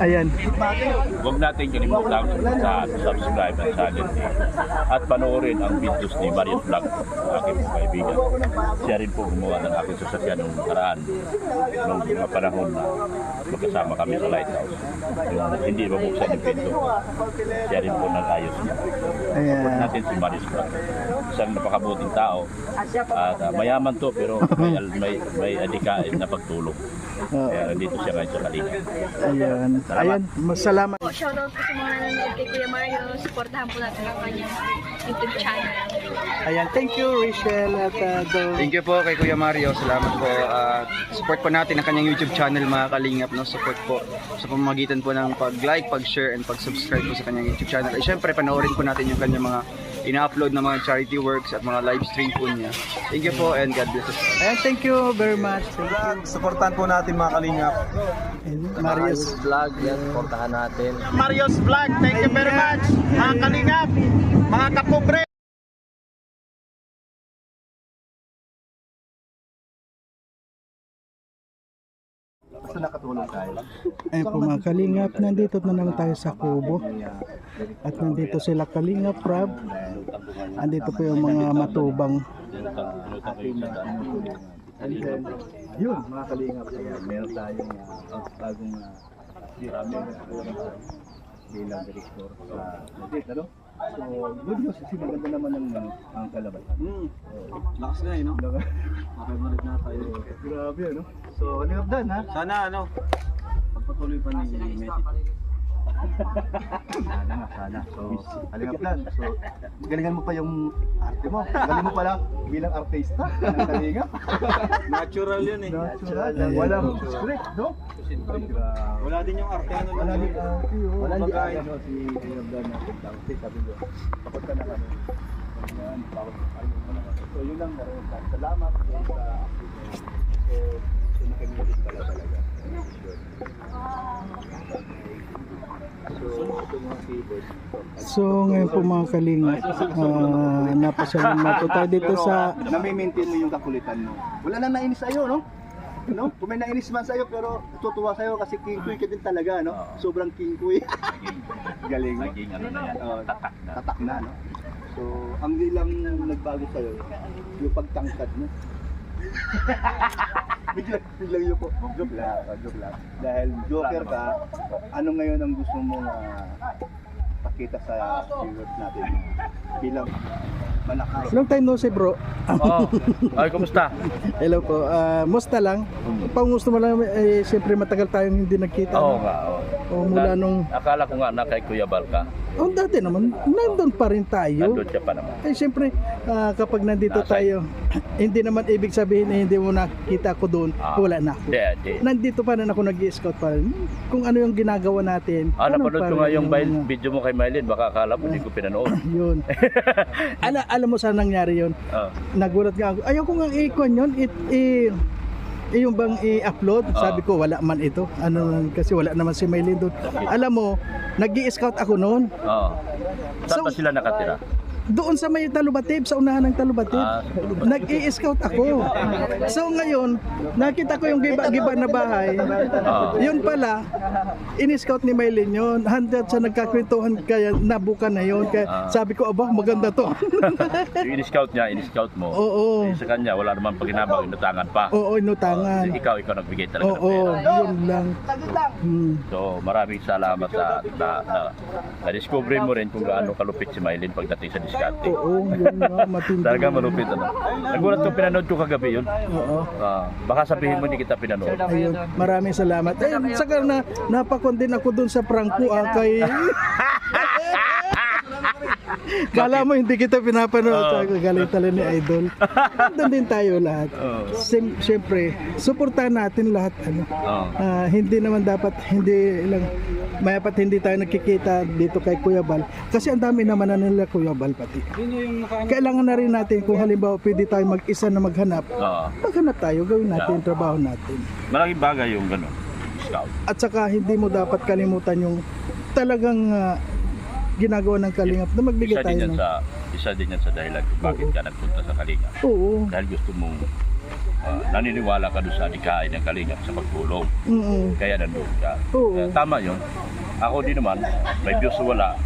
Ayan. Huwag natin kalimutan sa subscribe ang channel niya. At panoorin ang videos ni Mario Vlog, aking pong kaibigan. Siya rin po gumawa ng aking sasakyan nung nakaraan, nung mga panahon na magkasama kami sa lighthouse. Yung hindi mabuksan yung pinto. Siya rin po nag-ayos niya. Ayan. natin si Mario Vlog. Isang napakabuting tao. At ah, mayaman to pero may, may, may adikain na pagtulong. Oo. Kaya nandito siya ngayon sa Kalinga. Ayan. Ayan. Masalamat. Po, shoutout po sa mga nanonood kay Kuya Mario. Supportahan po natin ang kanyang YouTube channel. Ayan. Thank you, Rachel at uh, Dol. Thank you po kay Kuya Mario. Salamat po. At support po natin ang kanyang YouTube channel mga kalingap. No? Support po sa pamamagitan po ng pag-like, pag-share, and pag-subscribe po sa kanyang YouTube channel. At syempre, panoorin po natin yung kanyang mga ina-upload na mga charity works at mga live stream po niya. Thank you po and God bless us. Ayan. Thank you very much. You. Supportan po natin mga kalingap. And Marius. vlog, yan, portahan natin. Mario's Vlog, thank you very much. Mga kalingap, mga kapobre. Basta nakatulong tayo. Ayun po mga kalingap, nandito na naman tayo sa Kubo. At nandito sila kalingap, Rob. Andito po yung mga matubang. And then, yun mga kalingap, meron tayong uh, bagong uh, uh, bilang director sa Madrid, ano? So, good news kasi maganda naman ang, ano, ang kalabasan. Hmm. Lakas na eh, no? Okay, malit na tayo. Grabe, ano? So, kalingap dan, ha? Sana ano, pagpatuloy pa ni Messi. Sana nga, sana. So, kalingap dan. So, galingan mo pa yung arte mo. Galing mo pala bilang artista ng kalingap. Natural yun eh. Natural. Walang script, no? Wala din yung arte ano Wala din arte, oh. Wala din Kumbaga, ano, si Kalingap dan na arte. Sabi ko, kapag ka na kami. Na. So, yun lang. maraming salamat. Salamat po sa arte. So, nakimilit pala talaga. Yun. So, ngayon po mga kalingap, uh, napasyalan na po tayo dito sa... nami-maintain mo yung kakulitan mo. Wala nang nainis sa'yo, no? No? Kung may nainis man sa'yo, pero tutuwa sa'yo kasi king kuy ka din talaga, no? Sobrang king kuy. Galing, no? Naging ano na yan, Oo, tatak na. tatak na, no? So, ang nilang nagbago sa'yo, yung pagtangkad mo. biglang, biglang yung po. Joke lang, joke lang. Dahil joker ka, ano ngayon ang gusto mong ah, pakita sa viewers natin bilang malakas. Long time no see bro. Oh, ay, kumusta? Hello po. Uh, musta lang? Pang gusto mo lang, eh, siyempre matagal tayong hindi nagkita. Oo no? nga. oo. O mula nung... Akala ko nga na kay Kuya Balka. Oh, dati naman, nandun pa rin tayo. Nandun siya pa naman. Eh siyempre, ah, kapag nandito Nasa- tayo, hindi naman ibig sabihin na hindi mo nakita ako doon, Ah. wala na ako. Hindi, hindi. Nandito pa rin ako nag-scout pa rin. Kung ano yung ginagawa natin. Ah, ganun napanood pa ko nga rin yung bail- mga- video mo kay Mylene. Baka akala mo hindi ko pinanood. Yun. Ala, alam mo saan nangyari yun? Oh. Nagulat nga ako. Ayaw ko nga i-con yun. It, i, i- yung bang i-upload, Ah. sabi ko wala man ito. Ano kasi wala naman si Maylin doon. Alam mo, nag-i-scout ako noon. Oo. Saan So- ba sila nakatira? Doon sa may Talubatib, sa unahan ng Talubatib. Ah. Nag-i-scout ako. So ngayon, nakita ko yung giba-giba na bahay. Oo. Yun pala, in-scout ni Maylin yun. Handa sa nagkakwentuhan kaya nabuka na yun. Kaya Ah. sabi ko, aba, maganda to. yung in-scout niya, in-scout mo. Oo. Eh, sa kanya, wala naman paginabang, inutangan pa. Oo, inutangan. Ikaw, ikaw nagbigay talaga ng Oo, pera. yun lang. Hmm. So, maraming salamat sa na, na, na-discover mo rin kung gaano kalupit si Mylene pagdating sa diskarte. Oo, yun nga, matindi. Talaga malupit ano. Nagulat ko pinanood ko kagabi yun. Oo. Ah, baka sabihin mo hindi kita pinanood. Ayun, maraming salamat. Eh, saka na, napakon din ako dun sa Franco ah, kay... Kala mo hindi kita pinapanood. Oo. Sabi ko, galing talaga ni Idol. Doon din tayo lahat. Oo. Sim- Siyempre, suportahan natin lahat. Ano. Oo. Ah, hindi naman dapat, hindi lang, mayapat hindi tayo nakikita dito kay Kuya Bal. Kasi ang dami naman na nila Kuya Bal pati. Kailangan na rin natin kung halimbawa pwede tayo mag-isa na maghanap. Oo. Maghanap tayo, gawin natin yung trabaho natin. Malaking bagay yung gano'n. Scout. At saka hindi mo dapat kalimutan yung talagang ah, ginagawa ng kalingap na magbigay Isa tayo din yan ng... sa isa din yan sa dahilan kung bakit ka nagpunta sa Kalinga. Oo. Dahil gusto mong ah, naniniwala ka doon sa adikain ng kalingap sa pagtulong. Mm-mm. Kaya nandun ka. Oo. Eh, tama yun. Ako din naman, may o wala,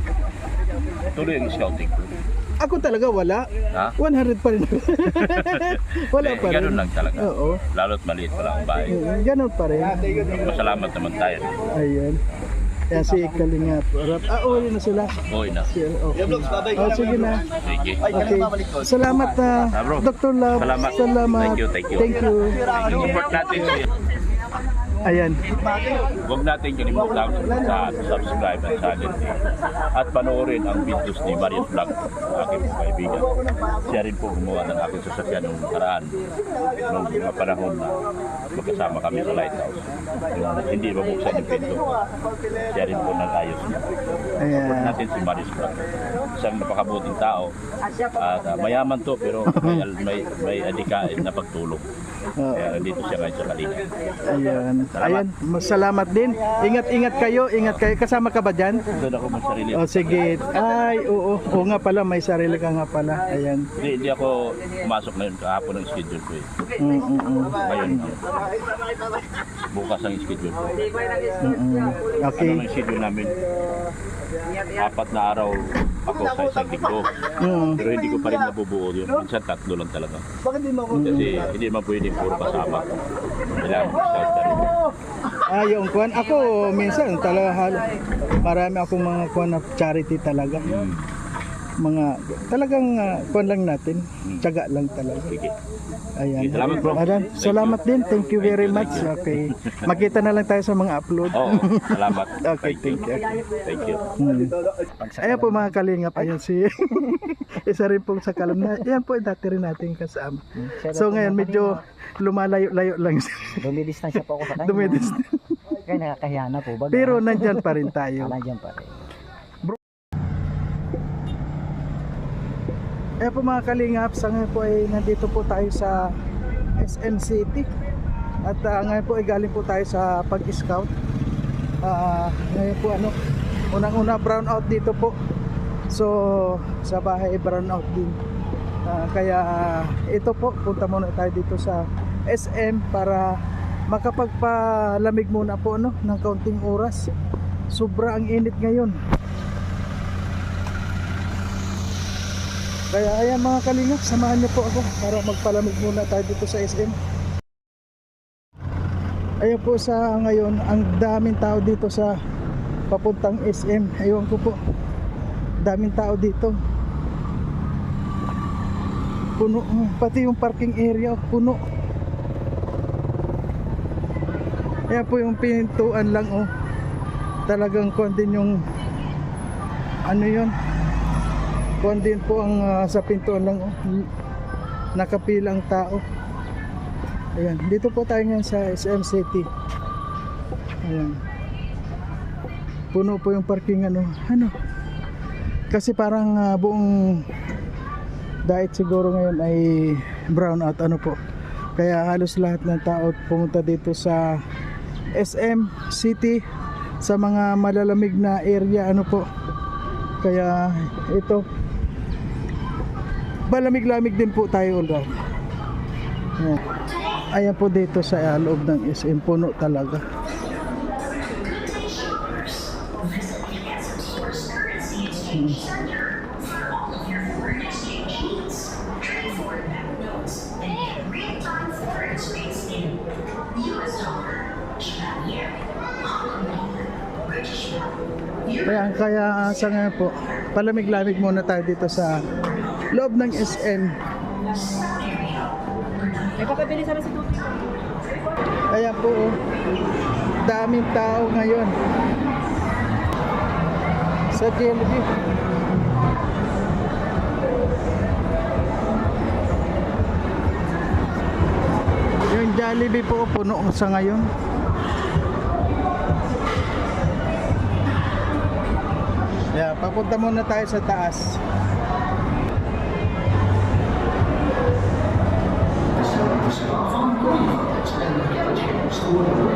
tuloy ang scouting ko. Ako talaga wala. Ha? 100 pa rin. wala Eh, pa rin. ganun lang talaga. Oo. Lalo't maliit pa lang ang bahay. Mm, Ganun pa rin. Masalamat naman tayo. Ayan. Kaya si Kalingap. Rap. Ah, uwi na sila. Okay na. Okay. Oh, sige na. Okay. Salamat na bro. Dr. Love. Salamat. Salamat. Thank you, thank you. Thank you. Support natin Ayan. Huwag natin kalimutan sa subscribe at channel niya. At panoorin ang videos ni Marius Vlog, aking kaibigan. Siya rin po gumawa ng aking sasakyan nung karaan, nung mga panahon na magkasama kami sa lighthouse. Yung hindi mabuksan yung pinto. Siya rin po nag-ayos niya. Support Ayan. natin si Marius Vlog. Isang napakabuting tao. At ah, mayaman to pero may, may, may adikain na pagtulong. Kaya nandito siya ngayon sa Kalinga. Ayan. Ayan. Salamat din. Ingat-ingat kayo. Ingat kayo. Kasama ka ba dyan? Doon ako may sarili. O sige. Ay, oo. Oo nga pala. May sarili ka nga pala. Ayan. Hindi, hindi ako pumasok ngayon kahapon ang schedule ko eh. Mm, mm, mm. Ngayon, bukas ang schedule ko. Mm, mm. Ano Okay. ang schedule namin? Apat na araw ako sa isang linggo. Mm. Pero hindi ko pa rin nabubuo yun. Minsan tatlo lang talaga. Kasi hindi naman pwedeng puro kasama. Kailangan. Ah, yung. Ako, minsan talaga hal- marami akong mga kwan na charity talaga. Hmm, Mga talagang uh, kwan lang natin. Tiyaga lang talaga. sige. Ayan. Salamat, bro. Ayan. Thank Salamat din. Thank you very much. Okay. Makita na lang tayo sa mga upload. Oo, salamat. Okay, thank you. Thank you. Hmm. Ayan po mga kalingap, ayan si isa rin pong sa kalam na, ayan po dati rin natin kasama. So ngayon medyo lumalayo-layo lang siya. Dumidistansya po ako sa kanya. Dumidis. Kaya nakakahiya na po. Baga, Pero nandyan pa rin tayo. Nandiyan pa rin. Ayan po mga kalingap, sa ngayon po ay nandito po tayo sa SM City. At ah, ngayon po ay galing po tayo sa pag-scout. Ah, ngayon po ano, unang-una brown out dito po. So sa bahay ay brown out din. Ah, kaya ito po, punta muna tayo dito sa SM para makapagpalamig muna po no, ng kaunting oras. Sobra ang init ngayon. Kaya ayan mga kalingap, samahan niyo po ako para magpalamig muna tayo dito sa SM. Ayun po sa ngayon, ang daming tao dito sa papuntang SM. Ayun ko po, daming tao dito. Puno, pati yung parking area, puno. Ayan po yung pintuan lang oh. Talagang kon din yung ano yun, Kuan din po ang ah, sa pintuan lang oh. Nakapilang tao. Ayan, dito po tayo ngayon sa SM City. Ayan. Puno po yung parking ano. Ano? Kasi parang ah, buong diet siguro ngayon ay brown out ano po. Kaya halos lahat ng tao pumunta dito sa SM City sa mga malalamig na area ano po. Kaya ito malamig-lamig din po tayo ulit. Ayan. Ayan po dito sa ah, loob ng SM puno talaga. Kaya, kaya ah, sa ngayon po, palamig-lamig muna tayo dito sa loob ng SM. Kaya po, oh, daming tao ngayon sa Jollibee. Yung Jollibee po puno sa ngayon. Yeah, papunta muna tayo sa taas. It's been the couch here,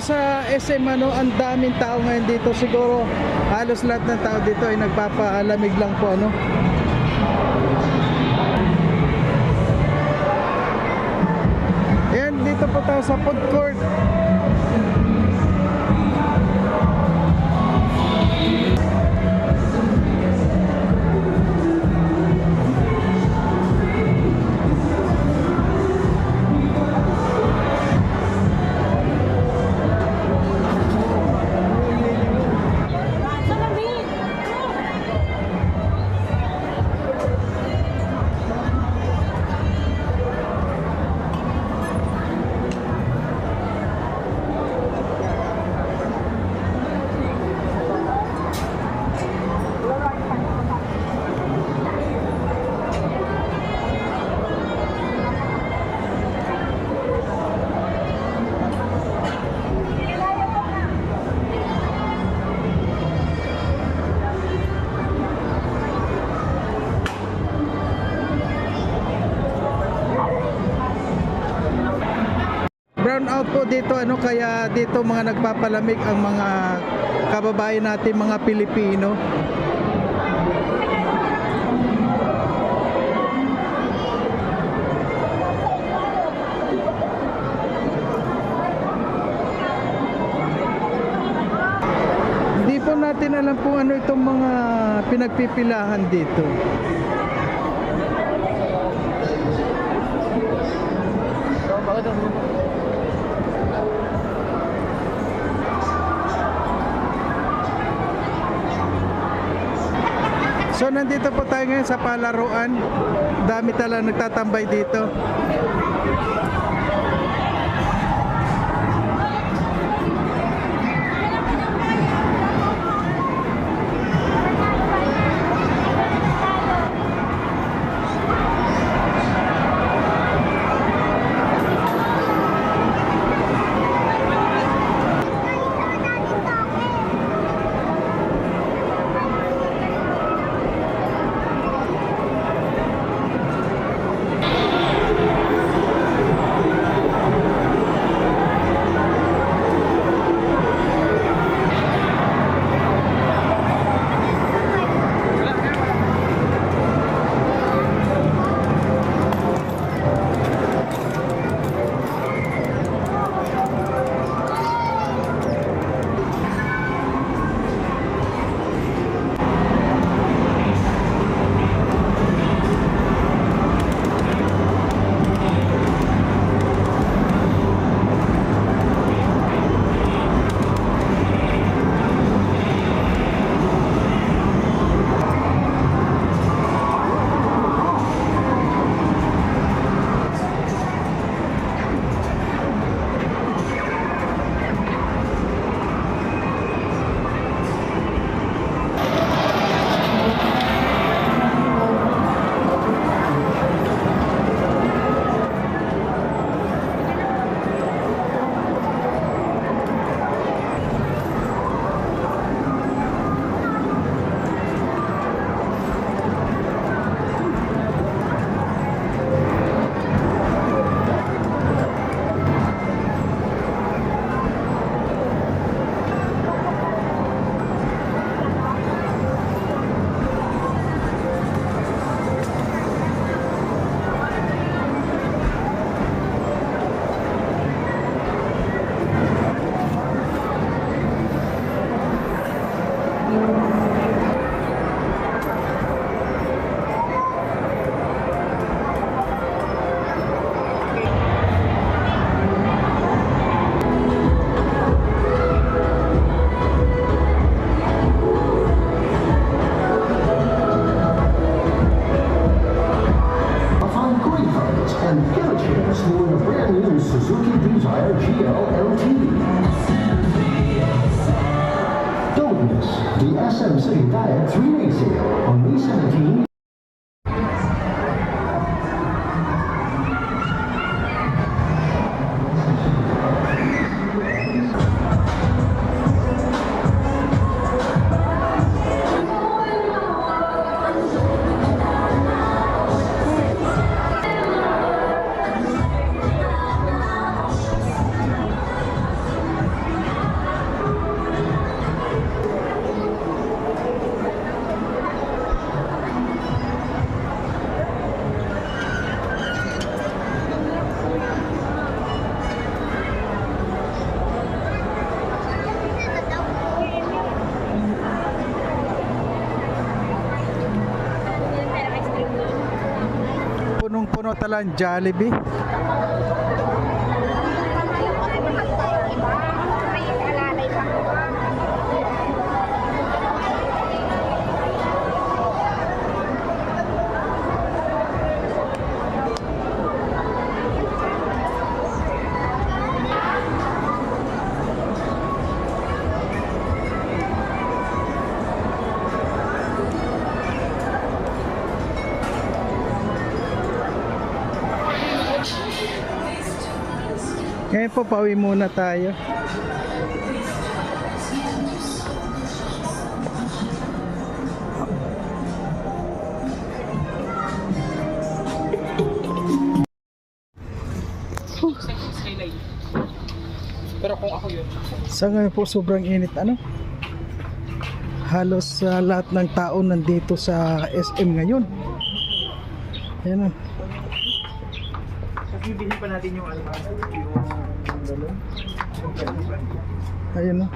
SM ano, ang daming tao ngayon dito. Siguro halos lahat ng tao dito ay nagpapalamig lang po ano. Ayan, dito po tayo sa food court. Brown out po dito ano kaya dito mga nagpapalamig ang mga kababayan natin mga Pilipino. Hindi po natin alam kung ano itong mga pinagpipilahan dito. So nandito po tayo ngayon sa palaruan. Dami talaga nagtatambay dito. To a brand new Suzuki Desire GL LT. Don't miss the SM City Diet three-day sale on May 17. Pantalan Jollibee. Ngayon po, pauwi muna tayo. Pero kung ako yun, Sa ngayon po, sobrang init. Ano? Halos sa lahat ng tao nandito sa SM ngayon. Ayan o. sabihin pa natin yung ano, yung Ayun o.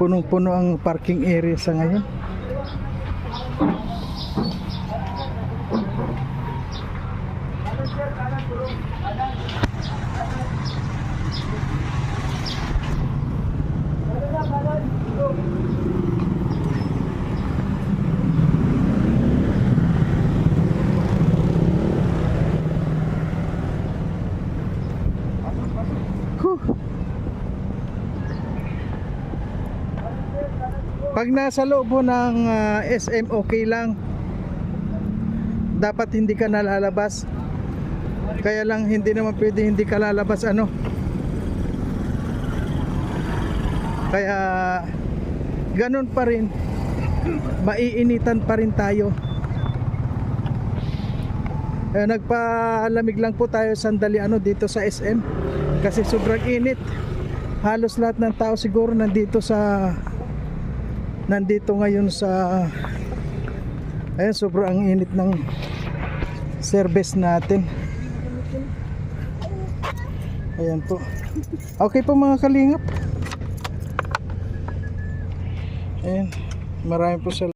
Punong-puno ang parking area sa ngayon. Pag nasa loob mo ng ah, SM okay lang. Dapat hindi ka nalalabas. Kaya lang hindi naman pwede hindi ka lalabas ano. Kaya ganun pa rin. Maiinitan pa rin tayo. Eh, nagpalamig lang po tayo sandali ano dito sa SM kasi sobrang init. Halos lahat ng tao siguro nandito sa nandito ngayon sa ayun sobrang init ng service natin. Ayan po. Okay po mga kalingap. Ayan. Marami po sa